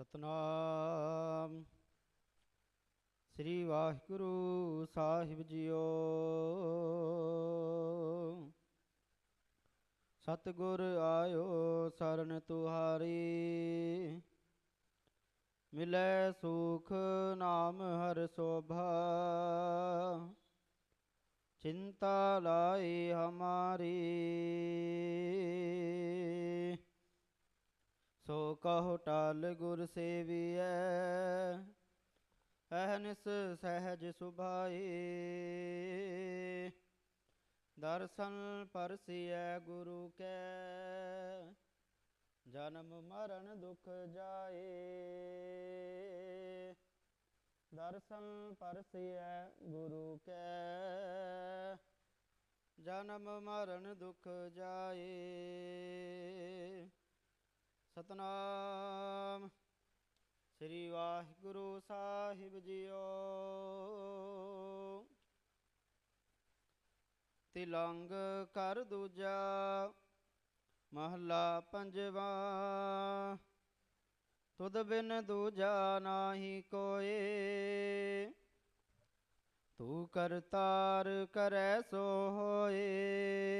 ਸਤਨਾਮ। ਸ੍ਰੀ ਵਾਹਿਗੁਰੂ ਸਾਹਿਬ ਜੀਓ। ਸਤਿਗੁਰ ਆਇਓ ਸਰਨ ਤੁਹਾਰੀ। ਮਿਲੈ ਸੁਖ ਨਾਮ ਹਰ ਸੋਭਾ। ਚਿੰਤਾ ਲਾਈ ਹਮਾਰੀ। ਸੋ ਕਹੋ ਟਾਲ ਗੁਰ ਸੇਵੀਐ, ਅਹਨਿਸ ਸਹਿਜ ਸੁਭਾਈ। ਦਰਸ਼ਨ ਪਰਸੀਐ ਗੁਰੂ ਕੈ, ਜਨਮ ਮਰਨ ਦੁਖ ਜਾਏ। ਦਰਸ਼ਨ ਪਰਸੀਐ ਗੁਰੂ ਕੈ, ਜਨਮ ਮਰਨ ਦੁਖ ਜਾਏ। ਸਤਨਾਮ ਸ੍ਰੀ ਵਾਹਿਗੁਰੂ ਸਾਹਿਬ ਜੀਓ। ਤਿਲੰਗ ਕਰ ਦੂਜਾ, ਮਹਲਾ ਪੰਜਵਾ। ਤੁਧ ਬਿਨ ਦੂਜਾ ਨਾਹੀ ਕੋਏ। ਤੂੰ ਕਰਤਾਰ ਕਰੈ ਸੋ ਹੋਏ।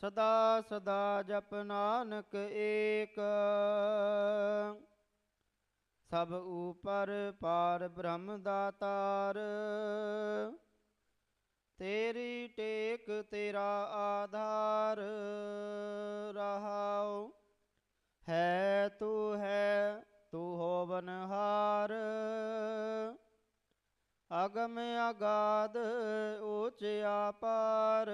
ਸਦਾ ਸਦਾ ਜਪ ਨਾਨਕ ਏਕ। ਸਭ ਉਪਰ ਪਾਰ ਬ੍ਰਹਮ ਦਾਤਾਰ ਤੇਰੀ। ਟੇਕ ਤੇਰਾ ਆਧਾਰ। ਰਹਾਉ, ਹੈ ਤੂੰ ਹੈ ਤੂੰ ਹੋਵਨਹਾਰ ਅਗਮ ਅਗਾਧ ਉੱਚ ਆਪਾਰ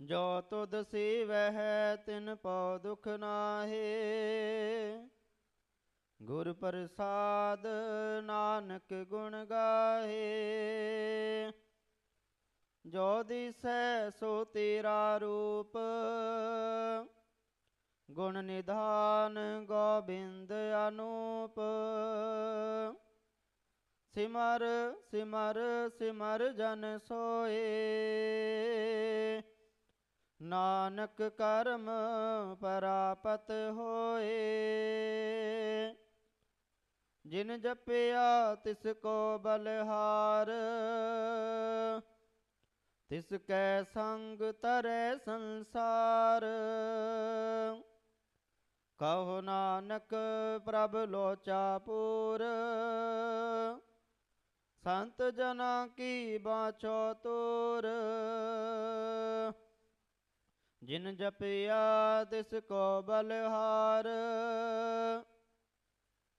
ਜੋ ਤੁਧ ਸੇਵਹਿ, ਤਿਨ ਪਉ ਦੁਖ ਨਾਹੀ। ਗੁਰ ਪ੍ਰਸਾਦ ਨਾਨਕ ਗੁਣ ਗਾਹੇ। ਜੋ ਦਿਸੈ, ਸੋ ਤੇਰਾ ਰੂਪ। ਗੁਣ ਨਿਧਾਨ ਗੋਬਿੰਦ ਅਨੂਪ। ਸਿਮਰ ਸਿਮਰ ਸਿਮਰ ਜਨ ਸੋਏ। ਨਾਨਕ ਕਰਮ ਪ੍ਰਾਪਤ ਹੋਏ। ਜਿਨ ਜਪਿਆ ਤਿਸ ਕੋ ਬਲਹਾਰ, ਤਿਸ ਕੈ ਸੰਗ ਤਰੈ ਸੰਸਾਰ। ਕਹੋ ਨਾਨਕ ਪ੍ਰਭ ਲੋਚਾਪੂਰ ਸੰਤ ਜਨਾ ਕੀ ਬਾਛੋ ਤੋਰ। ਜਿਨ ਜਪਿਆ ਤਿਸ ਕੋ ਬਲਹਾਰ,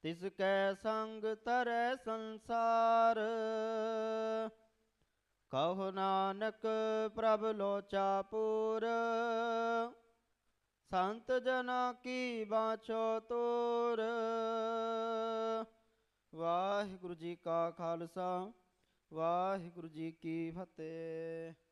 ਤਿਸ ਕੈ ਸੰਗ ਤਰੈ ਸੰਸਾਰ। ਕਹੋ ਨਾਨਕ ਪ੍ਰਭ ਲੋਚਾ ਪੂਰ, ਸੰਤ ਜਨਾ ਕੀ ਬਾਛੋ ਤੋਰ। ਵਾਹਿਗੁਰੂ ਜੀ ਕਾ ਖਾਲਸਾ, ਵਾਹਿਗੁਰੂ ਜੀ ਕੀ ਫਤਿਹ।